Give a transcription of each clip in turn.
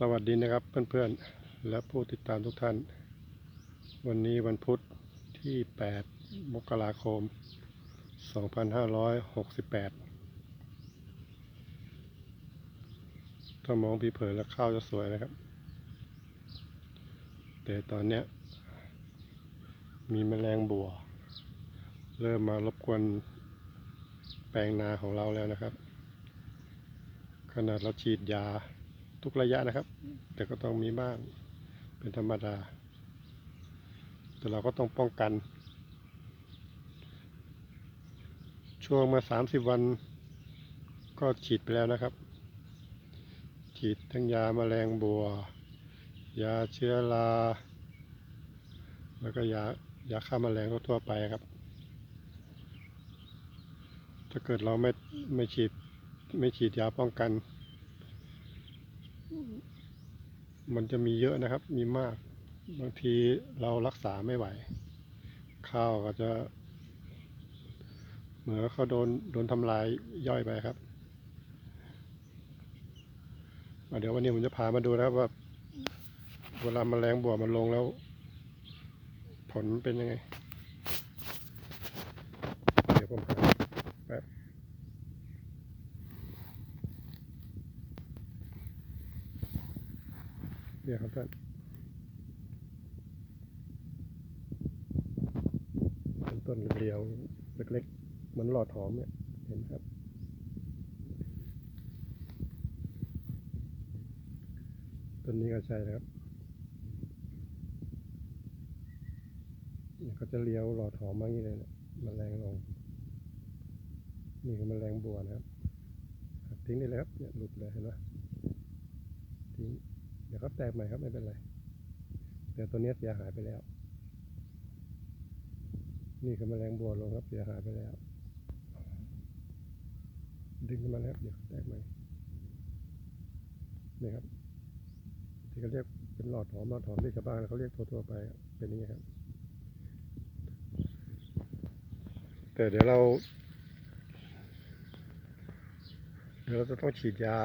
สวัสดีนะครับเพื่อนๆ และผู้ติดตามทุกท่าน วันนี้วันพุธที่ 8 มกราคม 2568 ถ้ามองผีเผยแล้วข้าวจะสวยนะครับ แต่ตอนเนี้ย มีแมลงบัว เริ่มมารบกวนแปลงนาของเราแล้วนะครับ ขนาดเราฉีดยา ทุกระยะนะครับ แต่ก็ต้องมีบ้างเป็นธรรมดา แต่เราก็ต้องป้องกัน ช่วงมาสามสิบวัน ก็ฉีดไปแล้วนะครับ ฉีดทั้งยาแมลงบัว ยาเชื้อราแล้วก็ยายาฆ่าแมลงทั่วไปครับ ถ้าเกิดเราไม่ไม่ฉีดไม่ฉีดยาป้องกัน มันจะมีเยอะนะครับ มีมาก บางทีเรารักษาไม่ไหว ข้าวก็จะ เหมือนเขาโดนโดนทำลายย่อยไปครับ เดี๋ยววันนี้ผมจะพามาดูนะครับว่า เวลาแมลงบวมันลงแล้ว ผลเป็นยังไง เดี๋ยวผมหาแป๊บ เนี่ยครับท่านเป็นต้นเรียวเล็กๆเหมือนหลอดหอมเนี่ยเห็นไหมครับ ต้นนี้ก็ใช่นะครับเนี่ยเขาจะเลี้ยวหลอดหอมมาอย่างนี้เลยเนี่ยแมลงลง นี่คือแมลงบัวนะครับ ทิ้งได้เลยครับเนี่ยหลุดเลยเห็นไหมทิ้ง ดี๋ยวเขาแตกใหม่ครับไม่เป็นไร แต่ตัวเนี้เสียหายไปแล้ว นี่คือแมลงบัวลงครับเสียหายไปแล้ว ดึงขึ้นมาแล้วเดี๋ยวเขาแตกใหม่นี่ครับ ที่เขาเรียกเป็นหลอดหอมหลอดหอมที่ชาวบ้านเขาเรียกทั่วๆไปเป็นอย่างนี้ครับ แต่เดี๋ยวเราเดี๋ยวเราจะต้องฉีดยา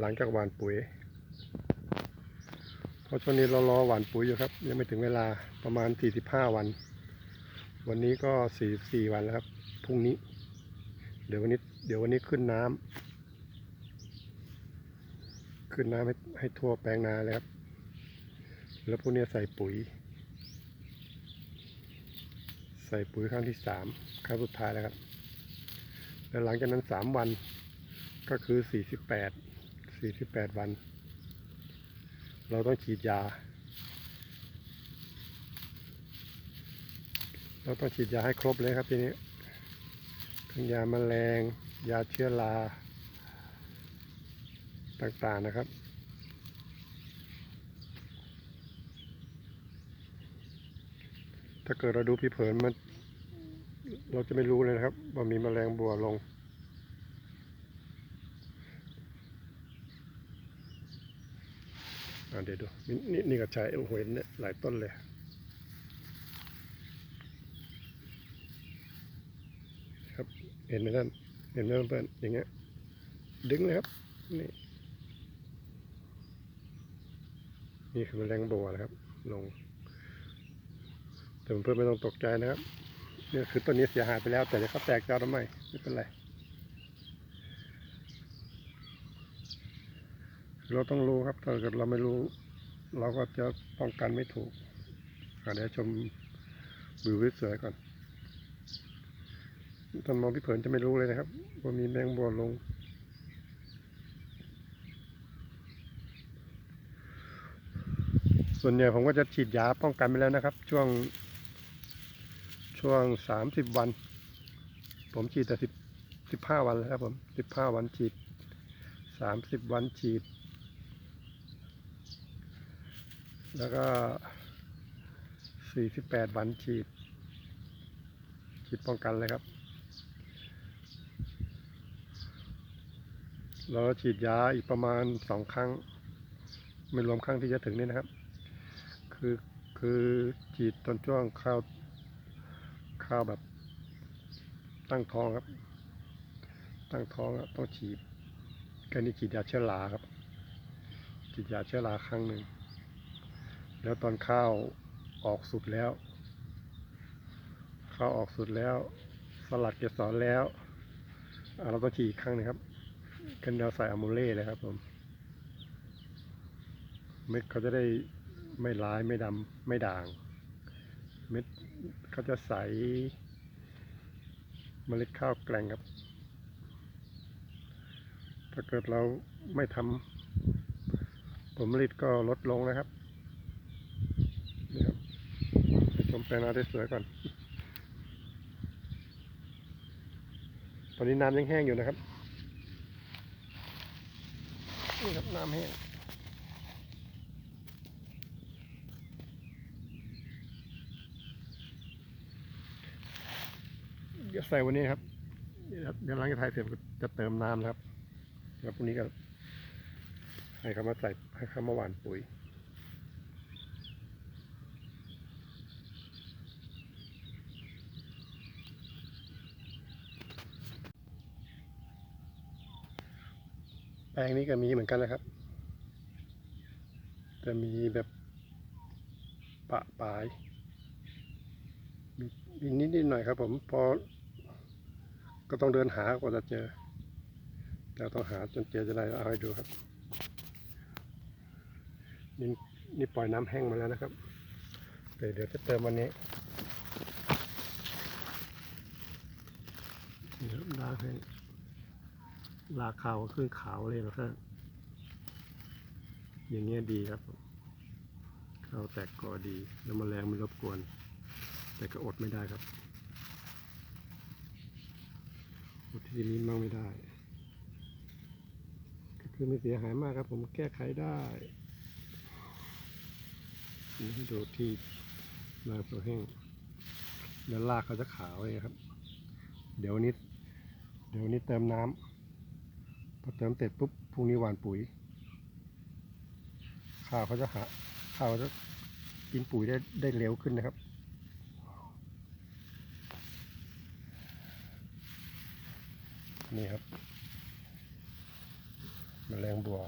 หลังจากหวานปุ๋ย เพราะช่วงนี้เรารอหว่านปุ๋ยอยู่ครับ ยังไม่ถึงเวลาประมาณ 45 วัน วันนี้ก็ 44 วันแล้วครับพรุ่งนี้ เดี๋ยววันนี้เดี๋ยววันนี้ขึ้นน้ำขึ้นน้ำให้ให้ทั่วแปลงนาเลยครับ แล้วพวกนี้ใส่ปุ๋ย ใส่ปุ๋ยครั้งที่สามครั้งสุดท้ายแล้วครับแล้วหลังจากนั้นสามวันก็คือ 48 48 วัน เราต้องฉีดยา เราต้องฉีดยาให้ครบเลยครับทีนี้ทั้งยาแมลง ยาเชื้อราต่างๆนะครับถ้าเกิดเราดูผิวเผินมัน เราจะไม่รู้เลยนะครับ ว่ามีแมลงบัวลง อ่า เดี๋ยวดูนี่นี่ก็ใช้โอ้โหเนเนี่ยหลายต้นเลยครับเห็นไหมท่านเห็นไหมเพื่อนอย่างเงี้ยดึงเลยครับนี่นี่คือแมลงบัวนะครับ ลงแต่เพื่อนไม่ต้องตกใจนะครับเนี่ยคือต้นนี้เสียหายไปแล้วแต่เดี๋ยวเขาแตกจ้าทำไมไม่เป็นไร เราต้องรู้ครับ ถ้าเกิดเราไม่รู้ เราก็จะป้องกันไม่ถูกอะเดี๋ยวชมวิวสวยก่อนตอนมองพี่เผินจะไม่รู้เลยนะครับว่ามีแมงบัวลง ส่วนใหญ่ผมก็จะฉีดยาป้องกันไปแล้วนะครับ ช่วง ช่วงสามสิบวัน ผมฉีดแต่สิบสิบห้าวันแล้วครับผมสิบห้าวันฉีดสามสิบวันฉีด แล้วก็สี่สิบแปดวันฉีด ฉีดป้องกันเลยครับ เราฉีดยาอีกประมาณสองครั้ง ไม่รวมครั้งที่จะถึงนี่นะครับ คือคือฉีดตอนช่วงข้าวข้าวแบบตั้งท้องครับ ตั้งท้องต้องฉีดการนี้ฉีดยาเชื้อราครับฉีดยาเชื้อราครั้งหนึ่ง แล้วตอนข้าวออกสุดแล้ว ข้าวออกสุดแล้ว สลัดเกสรแล้วเราต้องฉีดอีกครั้งหนึงครับ กันแนวใส่อะมูเล่เลยครับผม เม็ดเขาจะได้ไม่ร้ายไม่ดำไม่ด่าง เม็ดเขาจะใสเมล็ดข้าวแกร่งครับ ถ้าเกิดเราไม่ทำผลผลิตก็ลดลงนะครับ นี่ครับให้ ชมแปลงนาได้สวยก่อน ตอนนี้น้ำยังแห้งอยู่นะครับ นี่ครับน้ำแห้งเดี๋ยวใส่วันนี้ครับ เดี๋ยวหล้างจากถ่ายเสร็จจะเติมน้ำนะครับ แล้วพรุ่งนี้ก็ให้เขามาใส่ให้เขามาหว่านปุ๋ย ลงนี้ก็มีเหมือนกันนะครับ จะมีแบบปะปลายมีมีนิดนิดหน่อยครับผมพอก็ต้องเดินหากว่าจะเจอ แต่ต้องหาจนเจอจะได้เอาให้ดูครับ นี่นี่ปล่อยน้ำแห้งมาแล้วนะครับเดี๋ยวเดี๋ยวจะเติมวันนี้นี่ครับน้ำแห้ง ลาขาวก็ขึ้นขาวเลยนะครับ อย่างเงี้ยดีครับ ข้าวแตกกอดี แล้วแมลงไม่รบกวน แต่ก็อดไม่ได้ครับ อดที่นี้มั่งไม่ได้ ก็คือไม่เสียหายมากครับ ผมแก้ไขได้นี่ให้ดูที่นาตัวแห้ง แล้วรากเขาจะขาวเลยครับ เดี๋ยวนนี้เดี๋ยวนนี้เติมน้ำ พอเติมเสร็จปุ๊บพรุ่งนี้หวานปุ๋ย ข้าวเขาจะหาข้าวจะกินปุ๋ยได้ได้เร็วขึ้นนะครับนี่ครับแมลงบัว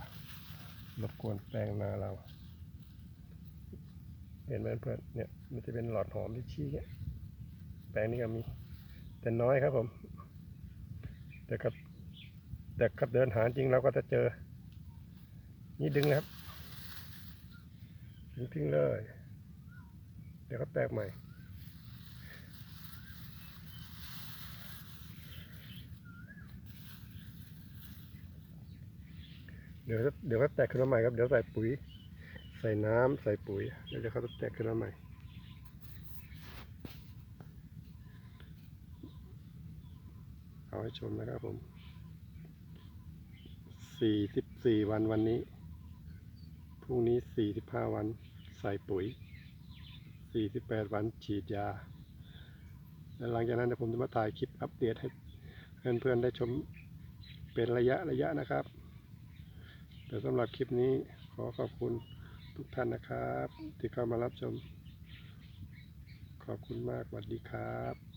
รบกวนแปลงนาเรา เห็นไหมเพื่อนเนี่ยมันจะเป็นหลอดหอมที่ชี้เนี่ยแปลงนี้ก็มี แต่น้อยครับผมแต่กับ แต่กับเดินหาจริงเราก็จะเจอ นี่ดึงนะครับดึงทิ้งเลย เดี๋ยวก็แตกใหม่ เดี๋ยวเดี๋ยวก็แตกขึ้นมาใหม่ครับ เดี๋ยวใส่ปุ๋ย ใส่น้ำใส่ปุ๋ยแล้วเดี๋ยวเขาจะแตกขึ้นมาใหม่เอาให้ชมนะครับผม สี่สิบสี่วันวันนี้ พรุ่งนี้สี่สิบห้าวันใส่ปุ๋ยสี่สิบแปดวันฉีดยา แล้วหลังจากนั้นเดี๋ยวผมจะมาถ่ายคลิปอัปเดตให้เพื่อนๆได้ชมเป็นระยะระยะนะครับ แต่สำหรับคลิปนี้ขอขอบคุณทุกท่านนะครับ ที่เข้ามารับชม ขอบคุณมากสวัสดีครับ